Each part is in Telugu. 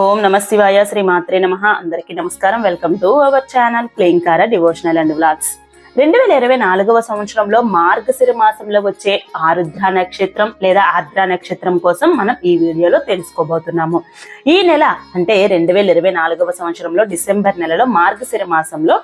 ఓం నమ శివాయ శ్రీ మాత్రే నమ. అందరికీ నమస్కారం. వెల్కమ్ టు అవర్ ఛానల్ ప్లేంకార డివోషనల్ అండ్ వ్లాగ్స్. రెండు వేల ఇరవై నాలుగవ సంవత్సరంలో మార్గశిర మాసంలో వచ్చే ఆరుద్ర నక్షత్రం లేదా ఆర్ద్ర నక్షత్రం కోసం మనం ఈ వీడియోలో తెలుసుకోబోతున్నాము. ఈ నెల అంటే రెండు వేల ఇరవై నాలుగవ సంవత్సరంలో డిసెంబర్ నెలలో మార్గశిర మాసంలో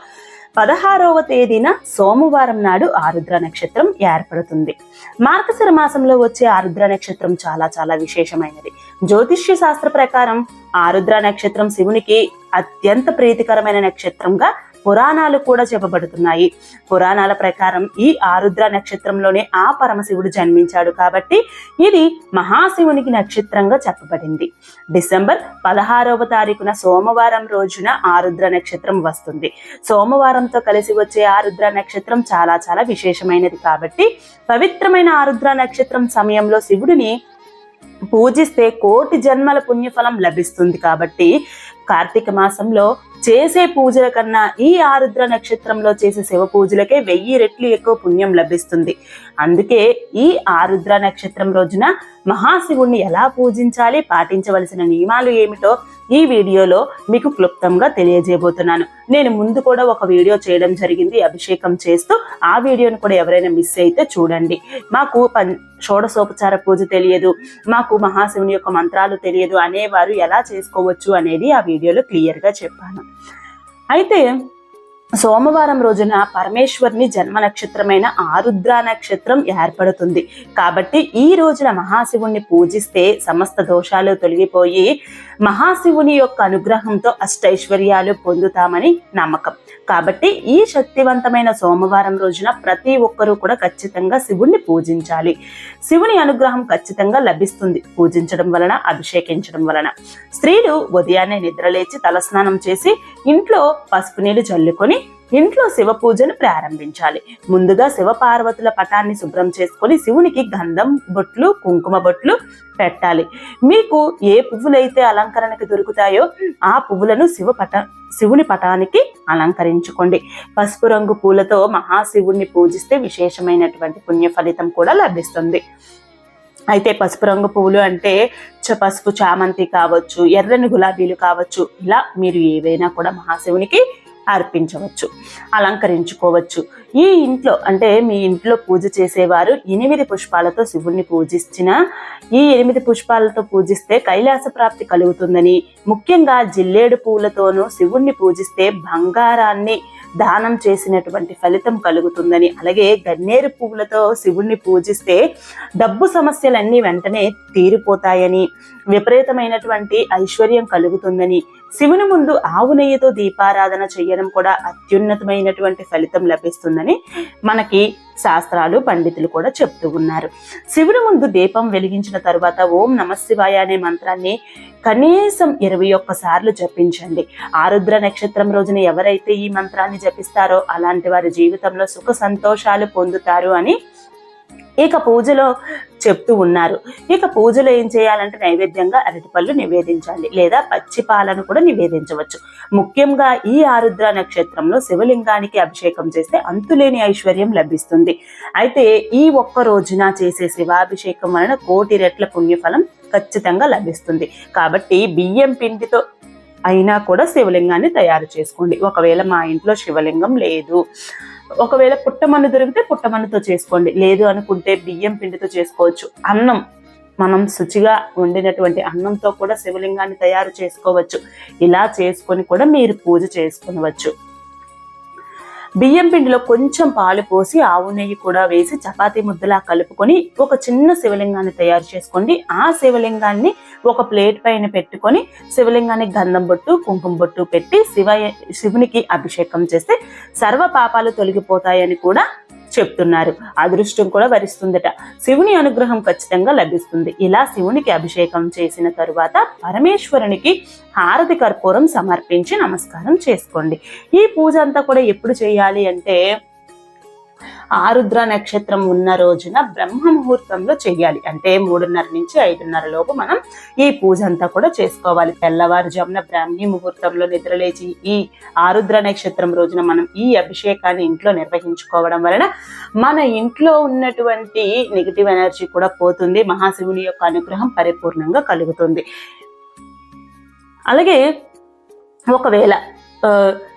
పదహారవ తేదీన సోమవారం నాడు ఆరుద్ర నక్షత్రం ఏర్పడుతుంది. మార్గశిర మాసంలో వచ్చే ఆరుద్ర నక్షత్రం చాలా చాలా విశేషమైనది. జ్యోతిష్య శాస్త్ర ప్రకారం ఆరుద్ర నక్షత్రం శివునికి అత్యంత ప్రీతికరమైన నక్షత్రంగా పురాణాలు కూడా చెప్పబడుతున్నాయి. పురాణాల ప్రకారం ఈ ఆరుద్ర నక్షత్రంలోనే ఆ పరమశివుడు జన్మించాడు కాబట్టి ఇది మహాశివునికి నక్షత్రంగా చెప్పబడింది. డిసెంబర్ పదహారవ తారీఖున సోమవారం రోజున ఆరుద్ర నక్షత్రం వస్తుంది. సోమవారంతో కలిసి వచ్చే ఆరుద్ర నక్షత్రం చాలా చాలా విశేషమైనది కాబట్టి పవిత్రమైన ఆరుద్ర నక్షత్రం సమయంలో శివుడిని పూజిస్తే కోటి జన్మల పుణ్యఫలం లభిస్తుంది కాబట్టి కార్తీక మాసంలో చేసే పూజల కన్నా ఈ ఆరుద్ర నక్షత్రంలో చేసే శివ పూజలకే వెయ్యి రెట్లు ఎక్కువ పుణ్యం లభిస్తుంది. అందుకే ఈ ఆరుద్ర నక్షత్రం రోజున మహాశివుణ్ణి ఎలా పూజించాలి పాటించవలసిన నియమాలు ఏమిటో ఈ వీడియోలో మీకు క్లుప్తంగా తెలియజేయబోతున్నాను. నేను ముందు కూడా ఒక వీడియో చేయడం జరిగింది అభిషేకం చేస్తూ ఆ వీడియోను కూడా ఎవరైనా మిస్ అయితే చూడండి. మాకు పం షోడసోపచార పూజ తెలియదు మాకు మహాశివుని యొక్క మంత్రాలు తెలియదు అనేవారు ఎలా చేసుకోవచ్చు అనేది ఆ వీడియోలో క్లియర్గా చెప్పాను. అయితే సోమవారం రోజున పరమేశ్వరుని జన్మ నక్షత్రమైన ఆరుద్ర నక్షత్రం ఏర్పడుతుంది. కాబట్టి ఈ రోజున మహాశివుణ్ణి పూజిస్తే సమస్త దోషాలు తొలగిపోయి మహాశివుని యొక్క అనుగ్రహంతో అష్టైశ్వర్యాలు పొందుతామని నమ్మకం. కాబట్టి ఈ శక్తివంతమైన సోమవారం రోజున ప్రతి ఒక్కరూ కూడా ఖచ్చితంగా శివుణ్ణి పూజించాలి. శివుని అనుగ్రహం ఖచ్చితంగా లభిస్తుంది పూజించడం వలన అభిషేకించడం వలన. స్త్రీలు ఉదయాన్నే నిద్రలేచి తలస్నానం చేసి ఇంట్లో పసుపు నీళ్ళు చల్లుకొని ఇంట్లో శివ పూజను ప్రారంభించాలి. ముందుగా శివ పార్వతుల పటాన్ని శుభ్రం చేసుకొని శివునికి గంధం బొట్లు కుంకుమ బొట్లు పెట్టాలి. మీకు ఏ పువ్వులైతే అలంకరణకి దొరుకుతాయో ఆ పువ్వులను శివ పట శివుని పటానికి అలంకరించుకోండి. పసుపు రంగు పూలతో మహాశివుణ్ణి పూజిస్తే విశేషమైనటువంటి పుణ్య ఫలితం కూడా లభిస్తుంది. అయితే పసుపు రంగు పువ్వులు అంటే చ- పసుపు చామంతి కావచ్చు ఎర్రని గులాబీలు కావచ్చు ఇలా మీరు ఏవైనా కూడా మహాశివునికి అర్పించవచ్చు అలంకరించుకోవచ్చు. ఈ ఇంట్లో అంటే మీ ఇంట్లో పూజ చేసేవారు ఎనిమిది పుష్పాలతో శివుణ్ణి పూజించిన ఈ ఎనిమిది పుష్పాలతో పూజిస్తే కైలాస ప్రాప్తి కలుగుతుందని. ముఖ్యంగా జిల్లేడు పూలతోనూ శివుణ్ణి పూజిస్తే బంగారాన్ని దానం చేసినటువంటి ఫలితం కలుగుతుందని. అలాగే గన్నేరు పువ్వులతో శివుణ్ణి పూజిస్తే డబ్బు సమస్యలన్నీ వెంటనే తీరిపోతాయని విపరీతమైనటువంటి ఐశ్వర్యం కలుగుతుందని. శివుని ముందు ఆవు నెయ్యితో దీపారాధన చేయడం కూడా అత్యున్నతమైనటువంటి ఫలితం లభిస్తుందని మనకి శాస్త్రాలు పండితులు కూడా చెప్తూ ఉన్నారు. శివుడు ముందు దీపం వెలిగించిన తరువాత ఓం నమశివాయ అనే మంత్రాన్ని కనీసం ఇరవై ఒక్క సార్లు జపించండి. ఆరుద్ర నక్షత్రం రోజున ఎవరైతే ఈ మంత్రాన్ని జపిస్తారో అలాంటి వారి జీవితంలో సుఖ సంతోషాలు పొందుతారు అని ఇక పూజలో చెప్తూ ఉన్నారు. ఇక పూజలో ఏం చేయాలంటే నైవేద్యంగా అరటిపళ్ళు నివేదించండి లేదా పచ్చి పాలను కూడా నివేదించవచ్చు. ముఖ్యంగా ఈ ఆరుద్ర నక్షత్రంలో శివలింగానికి అభిషేకం చేస్తే అంతులేని ఐశ్వర్యం లభిస్తుంది. అయితే ఈ ఒక్క రోజున చేసే శివాభిషేకం వలన కోటి రెట్ల పుణ్యఫలం ఖచ్చితంగా లభిస్తుంది. కాబట్టి బియ్యం పిండితో అయినా కూడా శివలింగాన్ని తయారు చేసుకోండి. ఒకవేళ మా ఇంట్లో శివలింగం లేదు. ఒకవేళ పుట్టమన్ను దొరికితే పుట్టమన్నుతో చేసుకోండి. లేదు అనుకుంటే బియ్యం పిండితో చేసుకోవచ్చు. అన్నం మనం శుచిగా వండినటువంటి అన్నంతో కూడా శివలింగాన్ని తయారు చేసుకోవచ్చు. ఇలా చేసుకొని కూడా మీరు పూజ చేసుకునవచ్చు. బియ్యం పిండిలో కొంచెం పాలు పోసి ఆవు నెయ్యి కూడా వేసి చపాతీ ముద్దలా కలుపుకొని ఒక చిన్న శివలింగాన్ని తయారు చేసుకోండి. ఆ శివలింగాన్ని ఒక ప్లేట్ పైన పెట్టుకొని శివలింగానికి గంధం బొట్టు కుంకుమ బొట్టు పెట్టి శివ శివునికి అభిషేకం చేస్తే సర్వ పాపాలు తొలగిపోతాయని కూడా చెప్తున్నారు. అదృష్టం కూడా వరిస్తుందట. శివుని అనుగ్రహం ఖచ్చితంగా లభిస్తుంది. ఇలా శివునికి అభిషేకం చేసిన తరువాత పరమేశ్వరునికి హారతి కర్పూరం సమర్పించి నమస్కారం చేసుకోండి. ఈ పూజ అంతా కూడా ఎప్పుడు చేయాలి అంటే ఆరుద్ర నక్షత్రం ఉన్న రోజున బ్రహ్మ ముహూర్తంలో చేయాలి. అంటే మూడున్నర నుంచి ఐదున్నర లోపు మనం ఈ పూజ అంతా కూడా చేసుకోవాలి. తెల్లవారుజామున బ్రాహ్మీ ముహూర్తంలో నిద్రలేచి ఈ ఆరుద్ర నక్షత్రం రోజున మనం ఈ అభిషేకాన్ని ఇంట్లో నిర్వహించుకోవడం వలన మన ఇంట్లో ఉన్నటువంటి నెగిటివ్ ఎనర్జీ కూడా పోతుంది. మహాశివుని యొక్క అనుగ్రహం పరిపూర్ణంగా కలుగుతుంది. అలాగే ఒకవేళ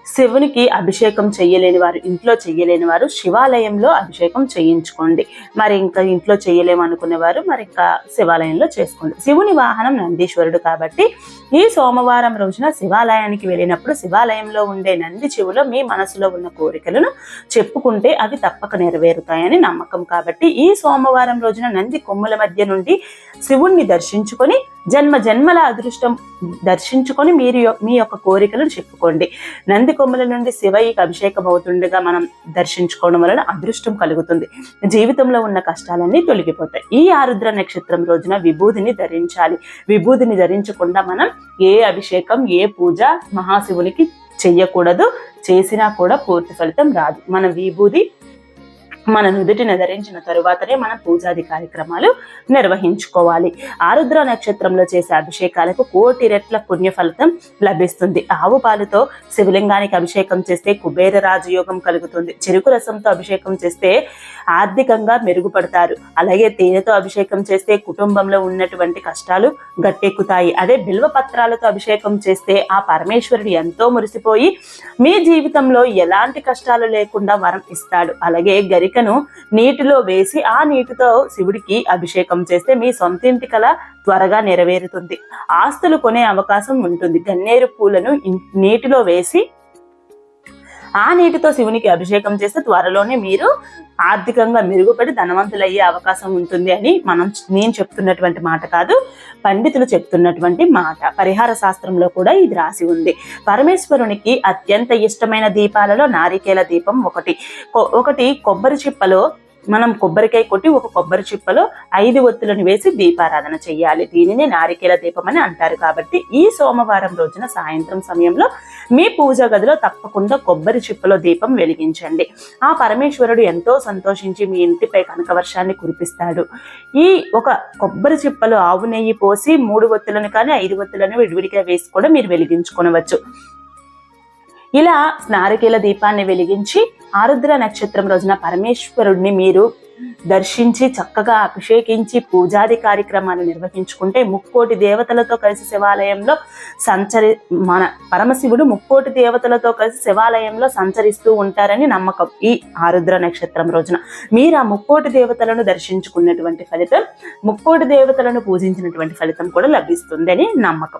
శివునికి అభిషేకం చేయలేని వారు ఇంట్లో చేయలేని వారు శివాలయంలో అభిషేకం చేయించుకోండి. మరి ఇంకా ఇంట్లో చెయ్యలేము వారు మరి ఇంకా శివాలయంలో చేసుకోండి. శివుని వాహనం నందీశ్వరుడు కాబట్టి ఈ సోమవారం రోజున శివాలయానికి వెళ్ళినప్పుడు శివాలయంలో ఉండే నంది చెవులో మీ మనసులో ఉన్న కోరికలను చెప్పుకుంటే అవి తప్పక నెరవేరుతాయని నమ్మకం. కాబట్టి ఈ సోమవారం రోజున నంది కొమ్ముల మధ్య నుండి శివుణ్ణి దర్శించుకొని జన్మ జన్మల అదృష్టం దర్శించుకొని మీరు మీ యొక్క కోరికలను చెప్పుకోండి. నంది కొమ్మల నుండి శివయ్యకి అభిషేకం అవుతుండగా మనం దర్శించుకోవడం వలన అదృష్టం కలుగుతుంది. జీవితంలో ఉన్న కష్టాలన్నీ తొలగిపోతాయి. ఈ ఆరుద్ర నక్షత్రం రోజున విభూదిని ధరించాలి. విభూదిని ధరించకుండా మనం ఏ అభిషేకం ఏ పూజ మహాశివునికి చెయ్యకూడదు. చేసినా కూడా పూర్తి ఫలితం రాదు. మన విభూది మన నుదుటిని ధరించిన తరువాతనే మనం పూజాది కార్యక్రమాలు నిర్వహించుకోవాలి. ఆరుద్ర నక్షత్రంలో చేసే అభిషేకాలకు కోటి రెట్ల పుణ్య ఫలితం లభిస్తుంది. ఆవు పాలుతో శివలింగానికి అభిషేకం చేస్తే కుబేర రాజయోగం కలుగుతుంది. చెరుకు రసంతో అభిషేకం చేస్తే ఆర్థికంగా మెరుగుపడతారు. అలాగే తేనెతో అభిషేకం చేస్తే కుటుంబంలో ఉన్నటువంటి కష్టాలు గట్టెక్కుతాయి. అదే బిల్వ పత్రాలతో అభిషేకం చేస్తే ఆ పరమేశ్వరుడు ఎంతో మురిసిపోయి మీ జీవితంలో ఎలాంటి కష్టాలు లేకుండా వరం ఇస్తాడు. అలాగే గరికను నీటిలో వేసి ఆ నీటితో శివుడికి అభిషేకం చేస్తే మీ సొంతింటి కల త్వరగా నెరవేరుతుంది. ఆస్తులు కొనే అవకాశం ఉంటుంది. గన్నేరు పూలను నీటిలో వేసి ఆ నీటితో శివునికి అభిషేకం చేస్తే త్వరలోనే మీరు ఆర్థికంగా మెరుగుపడి ధనవంతులయ్యే అవకాశం ఉంటుంది అని మనం నేను చెప్తున్నటువంటి మాట కాదు పండితులు చెప్తున్నటువంటి మాట. పరిహార శాస్త్రంలో కూడా ఇది రాసి ఉంది. పరమేశ్వరునికి అత్యంత ఇష్టమైన దీపాలలో నారికేల దీపం ఒకటి. ఒకటి కొబ్బరి చిప్పలో మనం కొబ్బరికాయ కొట్టి ఒక కొబ్బరి చిప్పలో ఐదు ఒత్తులను వేసి దీపారాధన చేయాలి దీనిని నారికేల దీపం అని అంటారు. కాబట్టి ఈ సోమవారం రోజున సాయంత్రం సమయంలో మీ పూజ గదిలో తప్పకుండా కొబ్బరి చిప్పలో దీపం వెలిగించండి. ఆ పరమేశ్వరుడు ఎంతో సంతోషించి మీ ఇంటిపై కనకవర్షాన్ని కురిపిస్తాడు. ఈ ఒక కొబ్బరి చిప్పలో ఆవు నెయ్యి పోసి మూడు ఒత్తులను కానీ ఐదు ఒత్తులను విడివిడిగా వేసి కూడా మీరు వెలిగించుకొనవచ్చు. ఇలా స్నారకీల దీపాన్ని వెలిగించి ఆరుద్ర నక్షత్రం రోజున పరమేశ్వరుడిని మీరు దర్శించి చక్కగా అభిషేకించి పూజాది కార్యక్రమాలు నిర్వహించుకుంటే ముక్కోటి దేవతలతో కలిసి శివాలయంలో సంచరి మన పరమశివుడు ముక్కోటి దేవతలతో కలిసి శివాలయంలో సంచరిస్తూ ఉంటారని నమ్మకం ఈ ఆరుద్ర నక్షత్రం రోజున. మీరు ఆ ముక్కోటి దేవతలను దర్శించుకున్నటువంటి ఫలితం ముక్కోటి దేవతలను పూజించినటువంటి ఫలితం కూడా లభిస్తుందని నమ్మకం.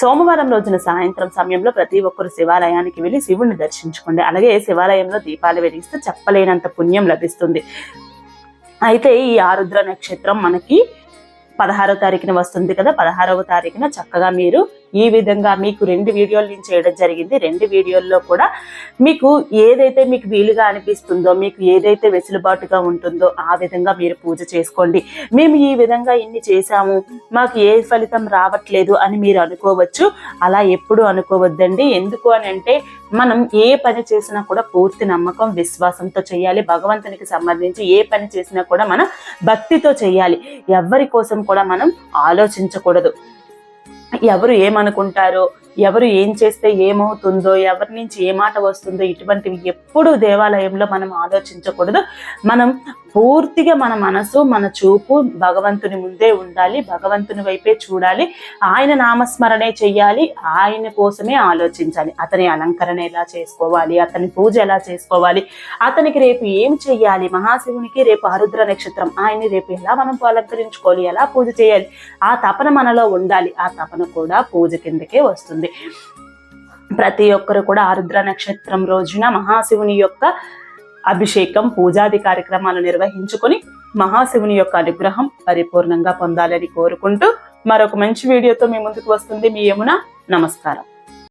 సోమవారం రోజున సాయంత్రం సమయంలో ప్రతి ఒక్కరు శివాలయానికి వెళ్ళి శివుణ్ణి దర్శించుకోండి. అలాగే శివాలయంలో దీపాలు వెలిగిస్తే చెప్పలేనంత పుణ్యం లభిస్తుంది. అయితే ఈ ఆరుద్ర నక్షత్రం మనకి పదహారవ తారీఖున వస్తుంది కదా పదహారవ తారీఖున చక్కగా మీరు ఈ విధంగా మీకు రెండు వీడియోలు నేను చేయడం జరిగింది. రెండు వీడియోల్లో కూడా మీకు ఏదైతే మీకు వీలుగా అనిపిస్తుందో మీకు ఏదైతే వెసులుబాటుగా ఉంటుందో ఆ విధంగా మీరు పూజ చేసుకోండి. మేము ఈ విధంగా ఇన్ని చేశాము. మాకు ఏ ఫలితం రావట్లేదు అని మీరు అనుకోవచ్చు. అలా ఎప్పుడు అనుకోవద్దండి. ఎందుకు అని అంటే మనం ఏ పని చేసినా కూడా పూర్తి నమ్మకం విశ్వాసంతో చేయాలి. భగవంతునికి సంబంధించి ఏ పని చేసినా కూడా మనం భక్తితో చేయాలి. ఎవరి కోసం కూడా మనం ఆలోచించకూడదు. ఎవరు ఏమనుకుంటారో ఎవరు ఏం చేస్తే ఏమవుతుందో ఎవరి నుంచి ఏ మాట వస్తుందో ఇటువంటివి ఎప్పుడు దేవాలయంలో మనం ఆలోచించకూడదు. మనం పూర్తిగా మన మనసు మన చూపు భగవంతుని ముందే ఉండాలి. భగవంతుని వైపే చూడాలి. ఆయన నామస్మరణే చెయ్యాలి. ఆయన కోసమే ఆలోచించాలి. అతని అలంకరణ ఎలా చేసుకోవాలి? అతని పూజ ఎలా చేసుకోవాలి? అతనికి రేపు ఏం చెయ్యాలి? మహాశివునికి రేపు ఆరుద్ర నక్షత్రం. ఆయన్ని రేపు ఎలా మనం అలంకరించుకోవాలి? ఎలా పూజ చేయాలి? ఆ తపన మనలో ఉండాలి. ఆ తపన కూడా పూజ కిందకే వస్తుంది. ప్రతి ఒక్కరు కూడా ఆరుద్ర నక్షత్రం రోజున మహాశివుని యొక్క అభిషేకం పూజాది కార్యక్రమాలు నిర్వహించుకొని మహాశివుని యొక్క అనుగ్రహం పరిపూర్ణంగా పొందాలని కోరుకుంటూ మరొక మంచి వీడియోతో మీ ముందుకు వస్తుంది. మీ యమున నమస్కారం.